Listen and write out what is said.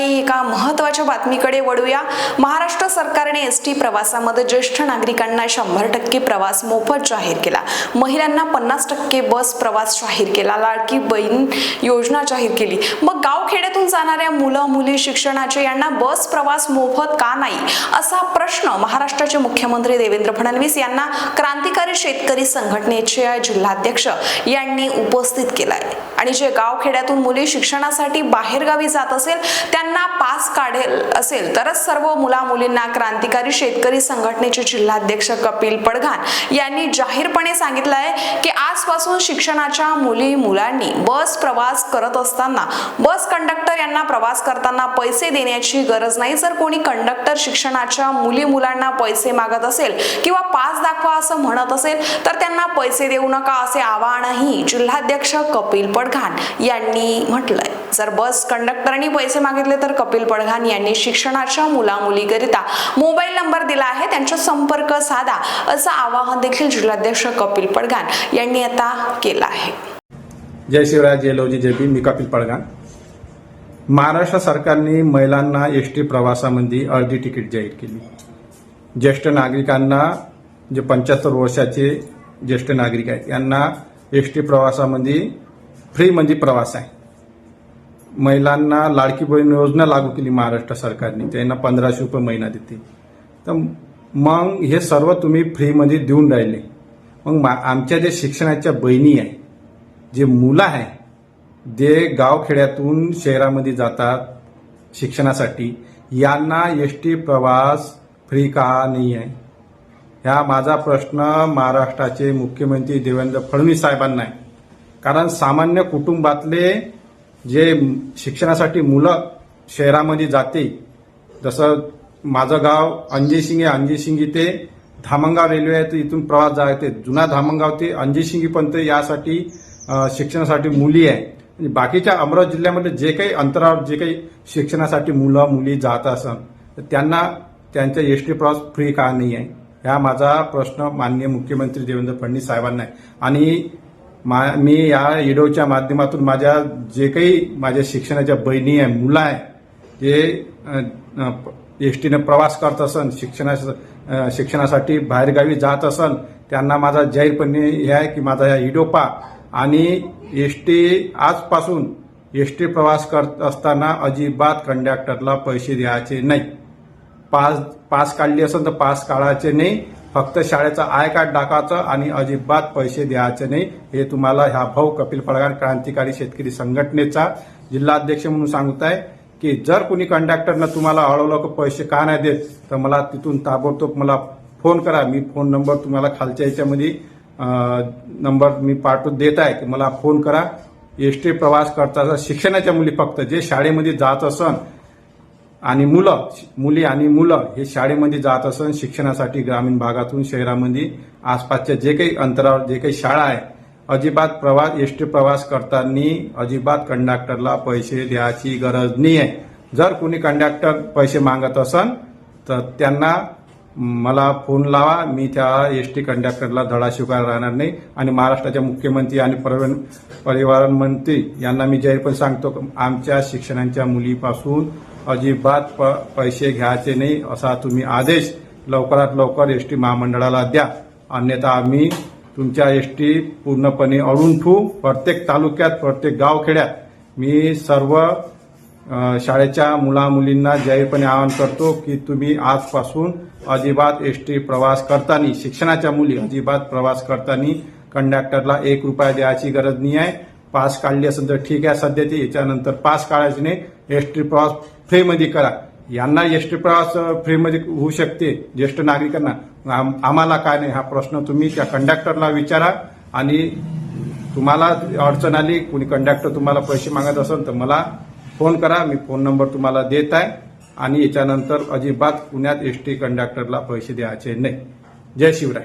एका महत्त्वाच्या बातमीकडे वळूया. महाराष्ट्र सरकारने एस टी प्रवासामध्ये ज्येष्ठ नागरिकांना शंभर टक्के प्रवास मोफत जाहीर केला. महिलांना पन्नास टक्के बस प्रवास जाहीर केला. लाडकी बहीण योजना जाहीर केली. मग गावखेड्यातून जाणाऱ्या मुलं मुली शिक्षणाचे यांना बस प्रवास मोफत का नाही? असा प्रश्न महाराष्ट्राचे मुख्यमंत्री देवेंद्र फडणवीस यांना क्रांतिकारी शेतकरी संघटनेचे जिल्हाध्यक्ष यांनी उपस्थित केलाय. आणि जे गावखेड्यातून मुली शिक्षणासाठी बाहेरगावी जात असेल त्यांना पास काढेल असेल तरच सर्व मुला मुलींना क्रांतिकारी शेतकरी संघटनेचे जिल्हाध्यक्ष कपिल पडघान यांनी जाहीरपणे सांगितलं आहे की आजपासून शिक्षणाच्या मुली मुलांनी बस प्रवास करत असताना बस कंडक्टर यांना प्रवास करताना पैसे देण्याची गरज नाही. जर कोणी कंडक्टर शिक्षणाच्या मुली मुलांना पैसे मागत असेल किंवा पास दाखवा असं म्हणत असेल तर त्यांना पैसे देऊ नका असे आवाहनही जिल्हाध्यक्ष कपिल पडघान यांनी म्हटलंय. जर बस कंडक्टरनी पैसे मागितले तर कपिल पडघान यांनी शिक्षणाच्या मुला मुलीकरिता मोबाईल नंबर दिला आहे त्यांचा संपर्क साधा असं आवाहन देखील जिल्हाध्यक्ष कपिल पडघान यांनी आता केलं आहे. जय शिवराय जय लवजी जय भीम. मी कपिल पडगाण महाराष्ट्र सरकारने महिलांना एस टी प्रवासामध्ये अर्धी तिकीट जाहीर केली. ज्येष्ठ नागरिकांना जे पंच्याहत्तर वर्षाचे ज्येष्ठ नागरिक आहेत यांना एस टी प्रवासामध्ये फ्रीमध्ये म्हणजे प्रवास आहे. महिलांना लाडकी बहीण योजना लागू केली महाराष्ट्र सरकारने त्यांना पंधराशे रुपये महिना देते तर मग हे सर्व तुम्ही फ्रीमध्ये देऊन राहिले. मग मा- आमच्या जे शिक्षणाच्या बहिणी आहे जे मुलं आहे जे गावखेड्यातून शहरामध्ये जातात शिक्षणासाठी यांना एस टी प्रवास फ्री का नाही आहे ह्या माझा प्रश्न महाराष्ट्राचे मुख्यमंत्री देवेंद्र फडणवीस साहेबांना आहे. कारण सामान्य कुटुंबातले जे शिक्षणासाठी मुलं शहरामध्ये जाते जसं माझं गाव अंजेशिंगी अंजेशिंगी ते धामणगाव रेल्वे आहे तर इथून प्रवास जाते जुना धामणगाव ते अंजेशिंगीपर्यंत यासाठी शिक्षणासाठी मुली आहे. बाकीच्या अमरावती जिल्ह्यामध्ये जे काही अंतरावर जे काही शिक्षणासाठी मुलं मुली जात असन तर त्यांना त्यांचा एस टी प्रवास फ्री का नाही आहे? हा माझा प्रश्न माननीय मुख्यमंत्री देवेंद्र फडणवीस साहेबांना आहे. आणि मा मी या इडोच्या माध्यमातून माझ्या जे काही माझ्या शिक्षणाच्या बहिणी आहे मुलं आहे जे एस टीने प्रवास करत असन शिक्षणा शिक्षणासाठी बाहेरगावी जात असन त्यांना माझा जाहीरपणे हे आहे की माझा या इडोपा आणि एस टी आजपासून एस टी प्रवास करत असताना अजिबात कंडक्टरला पैसे द्यायचे नाही. पास पास काढली असेल तर पास काढायचे नाही. फक्त शाळेचा आय कार्ड टाकायचं आणि अजिबात पैसे द्यायचे नाही. हे तुम्हाला ह्या भाऊ कपिल फळगार क्रांतिकारी शेतकरी संघटनेचा जिल्हाध्यक्ष म्हणून सांगत आहे की जर कोणी कंडक्टरनं तुम्हाला अडवलं की पैसे का नाही देत तर मला तिथून ताबडतोब मला फोन करा. मी फोन नंबर तुम्हाला खालच्या याच्यामध्ये नंबर मी पाठवून देत आहे की मला फोन करा. एस टी प्रवास करता शिक्षणाच्या मुली फक्त जे शाळेमध्ये जात असन आणि मुलं मुली आणि मुलं हे शाळेमध्ये जात असून शिक्षणासाठी ग्रामीण भागातून शहरामध्ये आसपासच्या जे काही अंतरावर जे काही शाळा आहे अजिबात प्रवास एस टी प्रवास करताना अजिबात कंडक्टरला पैसे द्यायची गरज नाही आहे जर कोणी कंडक्टर पैसे मागत असन तर त्यांना मला फोन लावा मी त्या एस टी कंडक्टरला धडा स्वीकार राहणार नाही. आणि महाराष्ट्राच्या मुख्यमंत्री आणि परिवहन परिवहन मंत्री यांना मी जाहीरपणे सांगतो आमच्या शिक्षणाच्या मुलीपासून अजिबात प- पैसे घ्यायचे नाही असा तुम्ही आदेश लवकरात लवकर एस टी महामंडळाला द्या. अन्यथा आम्ही तुमच्या एस टी पूर्णपणे अडून ठेवू. प्रत्येक तालुक्यात प्रत्येक गावखेड्यात. मी सर्व शाळेच्या मुलामुलींना जाहीरपणे आवाहन करतो की तुम्ही आजपासून अजिबात एस टी प्रवास करताना शिक्षणाच्या मुली अजिबात प्रवास करताना कंडक्टरला एक रुपया द्यायची गरज नाही आहे. पास काढली असेल तर ठीक आहे. सध्या ती याच्यानंतर पास काढायची नाही. एस टी प्रवास फ्रीमध्ये करा. यांना एस टी प्रवास फ्रीमध्ये होऊ शकते ज्येष्ठ नागरिकांना. आम- आम्हाला काय नाही हा प्रश्न तुम्ही त्या कंडक्टरला विचारा आणि तुम्हाला अडचण आली कोणी कंडक्टर तुम्हाला पैसे मागत असेल तर मला फोन करा मी फोन नंबर तुम्हाला देत आहे. आणि याच्यानंतर अजिबात पुण्यात एस टी कंडक्टरला पैसे द्यायचे नाही. जय शिवराय.